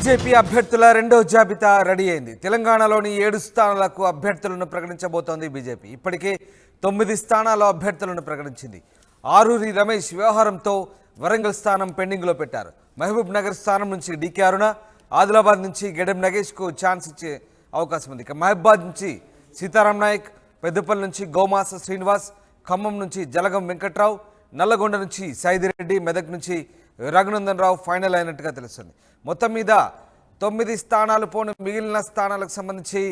BJP అభ్యర్థుల రెండో జాబితా రెడీ అయింది. తెలంగాణలోని ఏడు స్థానాలకు అభ్యర్థులను ప్రకటించబోతోంది బీజేపీ. ఇప్పటికే తొమ్మిది స్థానాల అభ్యర్థులను ప్రకటించింది. ఆరూరి రమేష్ వ్యవహారంతో వరంగల్ స్థానం పెండింగ్లో పెట్టారు. మహబూబ్ నగర్ స్థానం నుంచి డీకే అరుణ ఆదిలాబాద్ నుంచి గెడెం నగేష్కు ఛాన్స్ ఇచ్చే అవకాశం ఉంది. ఇక మహబాద్ నుంచి సీతారాం నాయక్ పెద్దపల్లి నుంచి గోమాస శ్రీనివాస్ ఖమ్మం నుంచి జలగం వెంకట్రావు నల్లగొండ నుంచి సైదిరెడ్డి మెదక్ నుంచి రఘునందన్ రావు ఫైనల్ అయినట్టుగా తెలుస్తుంది. మొత్తం మీద తొమ్మిది స్థానాలు పోను మిగిలిన స్థానాలకు సంబంధించి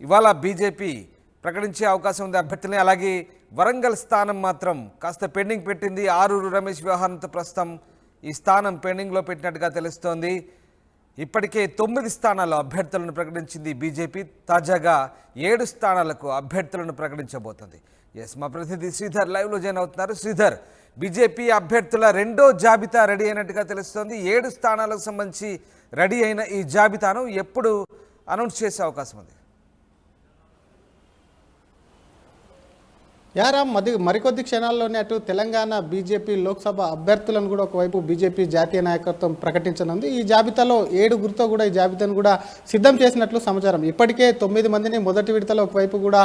ఇవాళ బీజేపీ ప్రకటించే అవకాశం ఉంది అభ్యర్థులని. అలాగే వరంగల్ స్థానం మాత్రం కాస్త పెండింగ్ పెట్టింది. ఆరూరు రమేష్ వ్యవహారంతో ప్రస్తుతం ఈ స్థానం పెండింగ్లో పెట్టినట్టుగా తెలుస్తోంది. ఇప్పటికే తొమ్మిది స్థానాల్లో అభ్యర్థులను ప్రకటించింది బీజేపీ. తాజాగా ఏడు స్థానాలకు అభ్యర్థులను ప్రకటించబోతోంది. ఎస్ మా ప్రతినిధి శ్రీధర్ లైవ్లో జాయిన్ అవుతున్నారు. శ్రీధర్ బీజేపీ అభ్యర్థుల రెండో జాబితా రెడీ అయినట్టుగా తెలుస్తోంది. ఏడు స్థానాలకు సంబంధించి రెడీ అయిన ఈ జాబితాను ఎప్పుడు అనౌన్స్ చేసే అవకాశం ఉంది. యారాం మది మరికొద్ది క్షణాల్లోనే అటు తెలంగాణ బీజేపీ లోక్సభ అభ్యర్థులను కూడా ఒకవైపు బీజేపీ జాతీయ నాయకత్వం ప్రకటించనుంది. ఈ జాబితాలో ఏడుగురితో కూడా ఈ జాబితాను కూడా సిద్ధం చేసినట్లు సమాచారం. ఇప్పటికే తొమ్మిది మందిని మొదటి విడతలో ఒకవైపు కూడా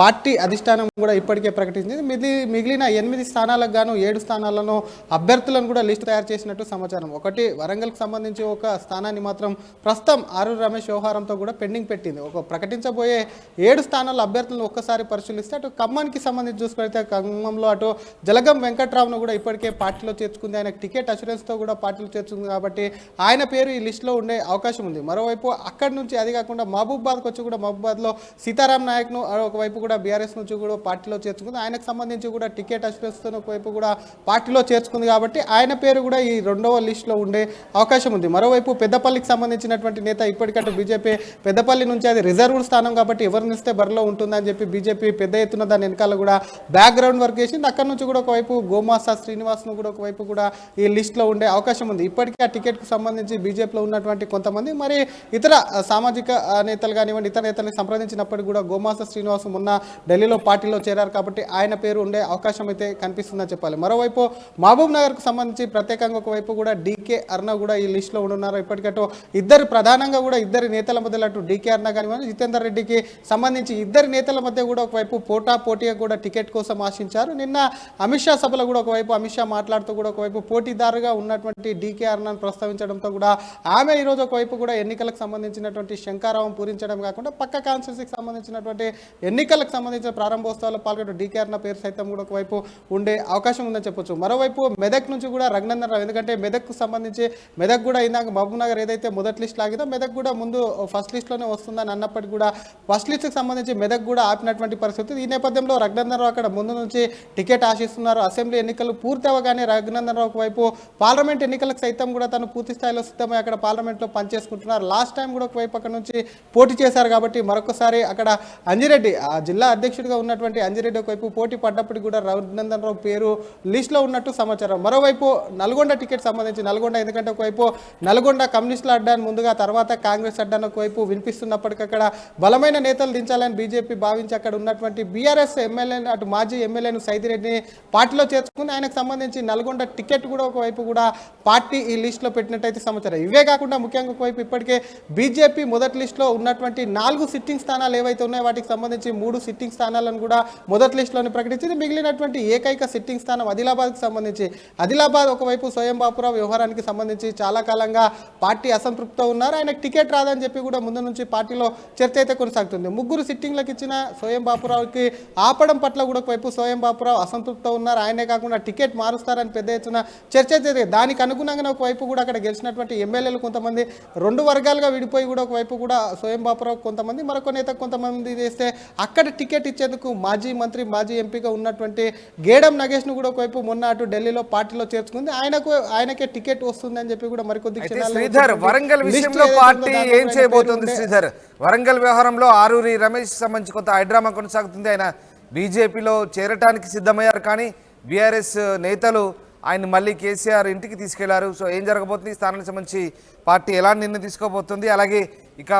పార్టీ అధిష్టానం కూడా ఇప్పటికే ప్రకటించింది. మిది మిగిలిన ఎనిమిది స్థానాలకు గాను ఏడు స్థానాలను అభ్యర్థులను కూడా లిస్టు తయారు చేసినట్టు సమాచారం. ఒకటి వరంగల్కి సంబంధించి ఒక స్థానాన్ని మాత్రం ప్రస్తుతం ఆరు రమేష్ వ్యవహారంతో కూడా పెండింగ్ పెట్టింది. ఒక ప్రకటించబోయే ఏడు స్థానాల అభ్యర్థులను ఒక్కసారి పరిశీలిస్తే అటు ఖమ్మానికి సంబంధించి చూసుకుంటే ఖమ్మంలో అటు జలగం వెంకట్రావును కూడా ఇప్పటికే పార్టీలో చేర్చుకుంది. ఆయనకు టికెట్ అసూరెన్స్తో కూడా పార్టీలో చేర్చుకుంది కాబట్టి ఆయన పేరు ఈ లిస్టులో ఉండే అవకాశం ఉంది. మరోవైపు అక్కడి నుంచి అది కాకుండా మహబూబాద్కి వచ్చి కూడా మహబూబాద్లో సీతారాం నాయక్ను ఒకవైపు కూడా బీఆర్ఎస్ నుంచి కూడా పార్టీలో చేర్చుకుంది. ఆయనకు సంబంధించి కూడా టికెట్ అసూరెన్స్తో ఒకవైపు కూడా పార్టీలో చేర్చుకుంది కాబట్టి ఆయన పేరు కూడా ఈ రెండవ లిస్టులో ఉండే అవకాశం ఉంది. మరోవైపు పెద్దపల్లికి సంబంధించినటువంటి నేత ఇప్పటికంటే బీజేపీ పెద్దపల్లి నుంచి అది రిజర్వ్డ్ స్థానం కాబట్టి ఎవరినిస్తే బరిలో ఉంటుందని చెప్పి బీజేపీ పెద్ద ఎత్తున దాని వెనకాల కూడా బ్యాక్గ్రౌండ్ వర్క్ చేసింది. అక్కడ నుంచి కూడా ఒకవైపు గోమాసా శ్రీనివాస్ను కూడా ఒకవైపు కూడా ఈ లిస్ట్లో ఉండే అవకాశం ఉంది. ఇప్పటికే ఆ టికెట్కు సంబంధించి బీజేపీలో ఉన్నటువంటి కొంతమంది మరి ఇతర సామాజిక నేతలు కానివ్వండి ఇతర నేతల్ని సంప్రదించినప్పటికీ కూడా గోమాస శ్రీనివాస్ మొన్న ఢిల్లీలో పార్టీలో చేరారు కాబట్టి ఆయన పేరు ఉండే అవకాశం అయితే కనిపిస్తుందని చెప్పాలి. మరోవైపు మహబూబ్ నగర్కు సంబంధించి ప్రత్యేకంగా ఒకవైపు కూడా డీకే అర్ణ కూడా ఈ లిస్టులో ఉన్నారు ఇప్పటికట్టు ఇద్దరు ప్రధానంగా కూడా ఇద్దరు నేతల మధ్యలో అటు డీకే అర్ణ కానివ్వండి జితేందర్ రెడ్డికి సంబంధించి ఇద్దరు నేతల మధ్య కూడా ఒకవైపు పోటా పోటీగా కూడా టికెట్ కోసం ఆశించారు. నిన్న అమిత్ షా సభలో కూడా ఒకవైపు అమిత్ షా మాట్లాడుతూ కూడా ఒకవైపు పోటీదారుగా ఉన్నటువంటి డీకే అర్ణను ప్రస్తావించడంతో కూడా ఆమె ఈరోజు ఒకవైపు కూడా ఎన్నికలకు సంబంధించినటువంటి శంకారావం పూరించడం కాకుండా పక్క కాన్స్టిట్యూన్సీకి సంబంధించినటువంటి ఎన్నికలకు సంబంధించిన ప్రారంభోత్సవాల్లో పాల్గొన్న డీకే అర్ణ పేరు సైతం కూడా ఒకవైపు ఉండే అవకాశం ఉందని చెప్పొచ్చు. మరోవైపు మెదక్ నుంచి కూడా రఘునందన్ రావు ఎందుకంటే మెదక్కు సంబంధించి మెదక్ కూడా ఇందాక మహబూబ్ నగర్ ఏదైతే మొదటి లిస్ట్ లాగిందో మెదక్ కూడా ముందు ఫస్ట్ లిస్ట్లోనే వస్తుందని అన్నప్పటికీ కూడా ఫస్ట్ లిస్ట్కి సంబంధించి మెదక్ కూడా ఆపినటువంటి పరిస్థితి. ఈ నేపథ్యంలో రఘునందన్ రావు అక్కడ ముందు నుంచి టికెట్ ఆశిస్తున్నారు. అసెంబ్లీ ఎన్నికలు పూర్తి అవ్వగానే రఘునందన్ రావు వైపు పార్లమెంట్ ఎన్నికలకు సైతం కూడా తను పూర్తి స్థాయిలో సిద్ధమై అక్కడ పార్లమెంట్లో పనిచేసుకుంటున్నారు. లాస్ట్ టైం కూడా ఒకవైపు అక్కడ నుంచి పోటీ చేశారు కాబట్టి మరొకసారి అక్కడ అంజిరెడ్డి ఆ జిల్లా అధ్యక్షుడిగా ఉన్నటువంటి అంజిరెడ్డి ఒకవైపు పోటీ పడ్డప్పటికి కూడా రఘునందన్ రావు పేరు లిస్టులో ఉన్నట్టు సమాచారం. మరోవైపు నల్గొండ టికెట్ సంబంధించి నల్గొండ ఎందుకంటే ఒకవైపు నల్గొండ కమ్యూనిస్టుల అడ్డాన్ని ముందుగా తర్వాత కాంగ్రెస్ అడ్డాన్ని ఒకవైపు వినిపిస్తున్నప్పటికీ అక్కడ బలమైన నేతలు దించాలని బీజేపీ భావించి అక్కడ ఉన్నటువంటి బీఆర్ఎస్ ఎమ్మెల్యే అటు మాజీ ఎమ్మెల్యేను సైదిరెడ్డిని పార్టీలో చేర్చుకుని ఆయనకు సంబంధించి నల్గొండ టికెట్ కూడా ఒకవైపు కూడా పార్టీ ఈ లిస్టులో పెట్టినట్టయితే సమాచారం. ఇవే కాకుండా ముఖ్యంగా ఒకవైపు ఇప్పటికే బీజేపీ మొదటి లిస్టులో ఉన్నటువంటి నాలుగు సిట్టింగ్ స్థానాలు ఏవైతే ఉన్నాయో వాటికి సంబంధించి మూడు సిట్టింగ్ స్థానాలను కూడా మొదటి లిస్టులోనే ప్రకటించింది. మిగిలినటువంటి ఏకైక సిట్టింగ్ స్థానం ఆదిలాబాద్కి సంబంధించి. ఆదిలాబాద్ ఒకవైపు స్వయం బాపురావు వ్యవహారానికి సంబంధించి చాలా కాలంగా పార్టీ అసంతృప్తితో ఉన్నారు. ఆయనకు టికెట్ రాదని చెప్పి కూడా ముందు నుంచి పార్టీలో చర్చ అయితే కొనసాగుతుంది. ముగ్గురు సిట్టింగ్లకు ఇచ్చిన స్వయం బాపురావుకి ఆపడం పట్ల కూడా ఒకవైపు స్వయం బాపురావు అసంతృప్తితో ఉన్నారు. ఆయనే కాకుండా టికెట్ మారుస్తారని పెద్ద ఎత్తున చర్చ జరిగింది. దానికి అనుగుణంగానే ఒకవైపు కూడా అక్కడ గెలిచినటువంటి ఎమ్మెల్యేలు కొంతమంది రెండు వర్గాలుగా విడిపోయి కూడా ఒకవైపు కూడా స్వయం బాపురావు కొంతమంది మరొక నేత కొంతమంది చేస్తే అక్కడ టికెట్ ఇచ్చేందుకు మాజీ మంత్రి మాజీ ఎంపీగా ఉన్నటువంటి గేడం నగేష్ను కూడా ఒకవైపు మొన్న అటు ఢిల్లీలో పార్టీలో చేర్చుకుంది. ఆయనకు ఆయనకే టికెట్ వస్తుందని చెప్పి కూడా మరికొద్ది శ్రీధర్ వరంగల్ విషయంలో పార్టీ ఏం చేయబోతోంది శ్రీధర్? వరంగల్ వ్యవహారంలో ఆరూరి రమేష్ సంబంధించి కొంత హైడ్రామా కొనసాగుతుంది. ఆయన బీజేపీలో చేరటానికి సిద్ధమయ్యారు కానీ బీఆర్ఎస్ నేతలు ఆయన మళ్ళీ కేసీఆర్ ఇంటికి తీసుకెళ్ళారు. సో ఏం జరగబోతుంది? స్థానానికి సంబంధించి పార్టీ ఎలా నిర్ణయం తీసుకోబోతుంది? అలాగే ఇక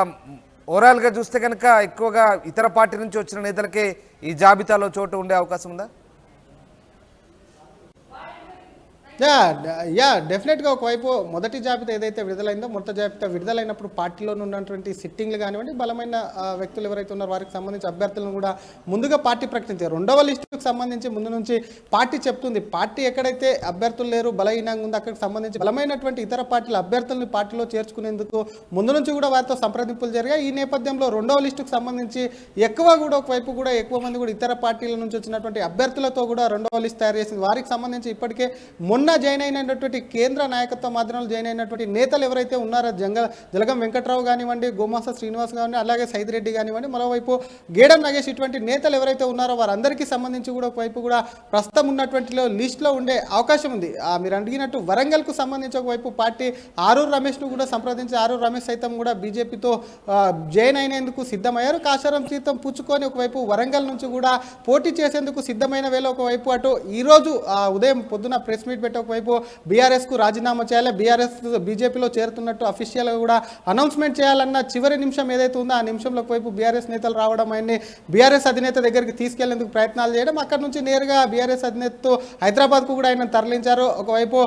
ఓవరాల్గా చూస్తే కనుక ఎక్కువగా ఇతర పార్టీ నుంచి వచ్చిన నేతలకే ఈ జాబితాలో చోటు ఉండే అవకాశం ఉందా? యా యా డెఫినెట్గా ఒకవైపు మొదటి జాబితా ఏదైతే విడుదలైందో మొదటి జాబితా విడుదలైనప్పుడు పార్టీలో ఉన్నటువంటి సిట్టింగ్లు కానివ్వండి బలమైన వ్యక్తులు ఎవరైతే ఉన్నారో వారికి సంబంధించి అభ్యర్థులను కూడా ముందుగా పార్టీ ప్రకటించారు. రెండవ లిస్టుకు సంబంధించి ముందు నుంచి పార్టీ చెప్తుంది. పార్టీ ఎక్కడైతే అభ్యర్థులు లేరు బలహీనంగా ఉందో అక్కడికి సంబంధించి బలమైనటువంటి ఇతర పార్టీల అభ్యర్థులను పార్టీలో చేర్చుకునేందుకు ముందు నుంచి కూడా వారితో సంప్రదింపులు జరిగాయి. ఈ నేపథ్యంలో రెండవ లిస్టుకు సంబంధించి ఎక్కువ కూడా ఒకవైపు కూడా ఎక్కువ మంది కూడా ఇతర పార్టీల నుంచి వచ్చినటువంటి అభ్యర్థులతో కూడా రెండవ లిస్ట్ తయారు చేసింది. వారికి సంబంధించి ఇప్పటికే మొన్న జాయిన్ అయినటువంటి కేంద్ర నాయకత్వ మాధ్యమంలో జాయిన్ అయినటువంటి నేతలు ఎవరైతే ఉన్నారో జంగ జలగం వెంకట్రావు కానివ్వండి గోమాస శ్రీనివాస్ కానివ్వండి అలాగే సైదిరెడ్డి కానివ్వండి మరోవైపు గేడం నగేష్ ఇటువంటి నేతలు ఎవరైతే ఉన్నారో వారందరికీ సంబంధించి కూడా ఒకవైపు కూడా ప్రస్తుతం ఉన్నటువంటి లిస్టులో ఉండే అవకాశం ఉంది. మీరు అడిగినట్టు వరంగల్కు సంబంధించి ఒకవైపు పార్టీ ఆరూరు రమేష్ను కూడా సంప్రదించి ఆరూరు రమేష్ సైతం కూడా బీజేపీతో జాయిన్ అయినందుకు సిద్ధమయ్యారు. కాశారం సీతం పుచ్చుకొని ఒకవైపు వరంగల్ నుంచి కూడా పోటీ చేసేందుకు సిద్ధమైన వేళ ఒకవైపు అటు ఈరోజు ఆ, ఉదయం పొద్దున ప్రెస్ మీట్ పెట్టి ఒకవైపు బీఆర్ఎస్కు రాజీనామా చేయాలి బీఆర్ఎస్ బీజేపీలో చేరుతున్నట్టు అఫీషియల్గా కూడా అనౌన్స్మెంట్ చేయాలన్న చివరి నిమిషం ఏదైతే ఉందో ఆ నిమిషంలో ఒకవైపు బీఆర్ఎస్ నేతలు రావడం ఆయన్ని బీఆర్ఎస్ అధినేత దగ్గరికి తీసుకెళ్ళేందుకు ప్రయత్నాలు చేయడం అక్కడ నుంచి నేరుగా బీఆర్ఎస్ అధినేతతో హైదరాబాద్కు కూడా ఆయన తరలించారు. ఒకవైపు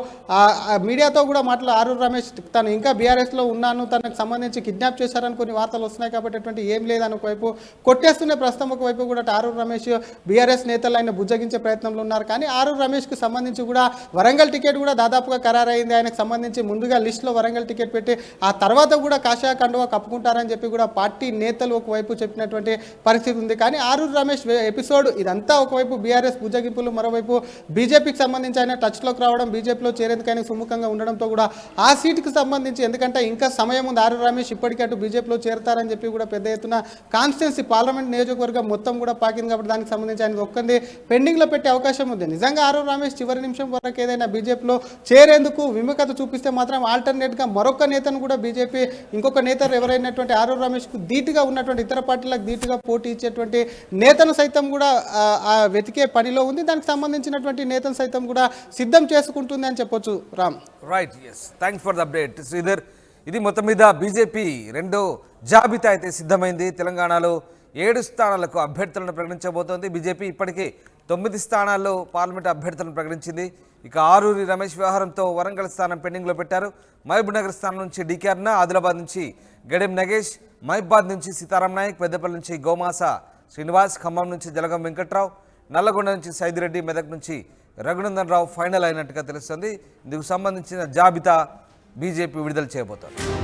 మీడియాతో కూడా మాటలు ఆరు రమేష్ తను ఇంకా బీఆర్ఎస్లో ఉన్నాను తనకు సంబంధించి కిడ్నాప్ చేశారని కొన్ని వార్తలు వస్తున్నాయి కాబట్టి అటువంటి ఏం లేదని ఒకవైపు కొట్టేస్తున్న ప్రస్తుతం ఒకవైపు కూడా ఆరు రమేష్ బీఆర్ఎస్ నేతలు ఆయన బుజ్జగించే ప్రయత్నంలో ఉన్నారు. కానీ ఆరు రమేష్కి సంబంధించి కూడా వరంగల్ టికెట్ కూడా దాదాపుగా ఖరారైంది. ఆయనకు సంబంధించి ముందుగా లిస్టులో వరంగల్ టికెట్ పెట్టి ఆ తర్వాత కూడా కాషాయ కండువా కప్పుకుంటారని చెప్పి కూడా పార్టీ నేతలు ఒకవైపు చెప్పినటువంటి పరిస్థితి ఉంది. కానీ ఆరూరు రమేష్ ఎపిసోడ్ ఇదంతా ఒకవైపు బీఆర్ఎస్ పూజగింపులు మరోవైపు బీజేపీకి సంబంధించి ఆయన టచ్లోకి రావడం బీజేపీలో చేరేందుకు ఆయన సుముఖంగా ఉండడంతో కూడా ఆ సీటుకు సంబంధించి ఎందుకంటే ఇంకా సమయం ఉంది. ఆరూరు రమేష్ ఇప్పటికే అటు బీజేపీలో చేరతారని చెప్పి కూడా పెద్ద ఎత్తున కాన్స్టిట్యున్సీ పార్లమెంట్ నియోజకవర్గం మొత్తం కూడా పాకింది కాబట్టి దానికి సంబంధించి ఆయన ఒక్కంది పెండింగ్లో పెట్టే అవకాశం ఉంది. నిజంగా ఆరూరు రమేష్ చివరి నిమిషం వరకు ఏదైనా బీజేపీలో చేరేందుకు విముఖత చూపిస్తే మాత్రం ఆల్టర్నేట్గా మరొక నేతను కూడా బీజేపీ ఇంకొక నేత ఎవరైనటువంటి ఆరు రమేష్కు ధీటుగా ఉన్నటువంటి ఇతర పార్టీలకు ధీటుగా పోటీ ఇచ్చేటువంటి నేతను సైతం కూడా వెతికే పనిలో ఉంది. దానికి సంబంధించినటువంటి నేతను సైతం కూడా సిద్ధం చేసుకుంటుంది అని చెప్పొచ్చు. Ram. Right yes thanks for the update Sridhar ఇది మొత్తం మీద బీజేపీ రెండో జాబితా అయితే సిద్ధమైంది. తెలంగాణలో ఏడు స్థానాలకు అభ్యర్థులను ప్రకటించబోతోంది. బీజేపీ ఇప్పటికే తొమ్మిది స్థానాల్లో పార్లమెంట్ అభ్యర్థులను ప్రకటించింది. ఇక ఆరూరి రమేష్ వ్యవహారంతో వరంగల్ స్థానం పెండింగ్లో పెట్టారు. మహబూబ్ నగర్ స్థానం నుంచి డికే అరుణ ఆదిలాబాద్ నుంచి గడెం నగేష్ మహిబాద్ నుంచి సీతారాం నాయక్ పెద్దపల్లి నుంచి గోమాస శ్రీనివాస్ ఖమ్మం నుంచి జలగం వెంకట్రావు నల్లగొండ నుంచి సైదిరెడ్డి మెదక్ నుంచి రఘునందన్ రావు ఫైనల్ అయినట్టుగా తెలుస్తుంది. ఇందుకు సంబంధించిన జాబితా బీజేపీ విడుదల చేయబోతోంది.